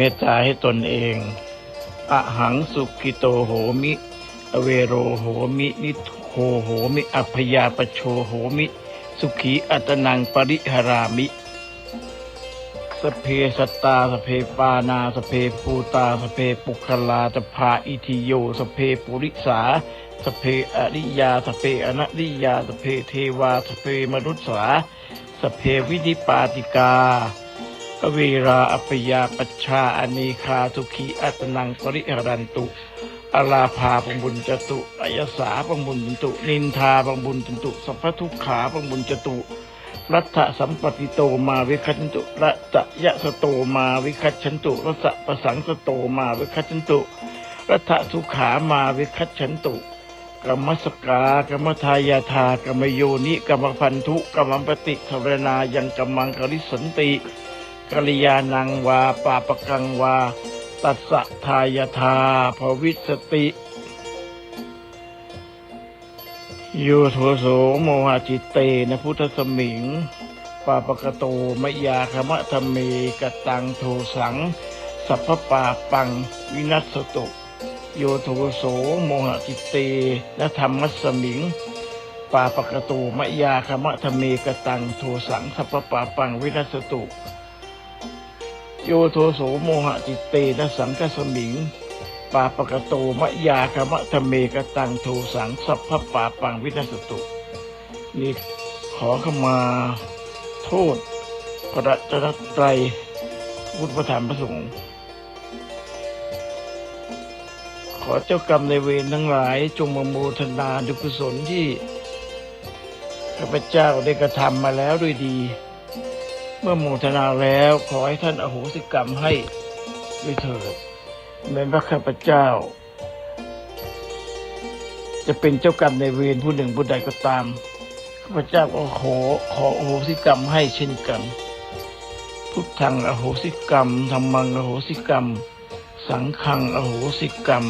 มตตาให้ตนเองอหังสุกิโตโหมิ อเวโรโหมิ นิโคโหมิ อัพยาปโชโหมิ สุขีอัตนังปริหารามิ สเพสตาสเพปานาสเพปูตาสเพปุคลาตภาอิทิโยสเพปุริสาสเพอริยาสเพอนัริยาสเพเทวาสเพมนุษสาสเพวิธิปาติกา เวราอัปยาปัชชาอเนคาทุขีอัตนังปริหรันตุอาลาภาปังบุญจตุอายสาปังบุญจตุ นินทาปังบุญจตุสัพพทุกขาปังบุญจตุรัฐสัมปติโตมาวิคัชันตุรัตยะสโตมาวิคัชันตุรัสประสังสโตมาวิคัชันตุ รัฐสุขามาวิคัชันตุกรรมสกากรรมทายาทากรรมโยนิกรรมพันธุกรรมปฏิสรณายังกรรมังกริสันติ กัลยาณังวาปาปกังวา ตัสสะทายาทาภวิสติโยโทโสโมหะจิตเตนะพุทธสมิง ปาปกโตมยาคมะธรรมเมกตังโทสัง สัพพปาปังวินัสตุโยโทโสโมหะจิตเตนะธรรมสมิง ปาปกโตมยาคมะธรรมเมกตังโทสัง สัพพปาปังวินัสตุ โยโทโสโมหะจิตเตนะสังกสมิง ปาปกโตมะยากมะธเมกตังโทสังสัพพปาปังวินัสตุ นี่ขอขมาโทษพระรัตนตรัยพุทธประธานพระสงฆ์ขอเจ้ากรรมในเวรทั้งหลายจงมาโมทนาดุกุศลที่ข้าพเจ้าได้กระทำมาแล้วด้วยดี เมื่อโมทนาแล้วขอให้ท่านอโหสิกรรมให้ด้วยเถิดแม้ว่าข้าพเจ้า จะเป็นเจ้ากรรมในเวรผู้หนึ่งผู้ใดก็ตาม ข้าพเจ้าก็ขอขออโหสิกรรมให้เช่นกัน พุทธังอโหสิกรรมธรรมังอโหสิกรรม สังฆังอโหสิกรรม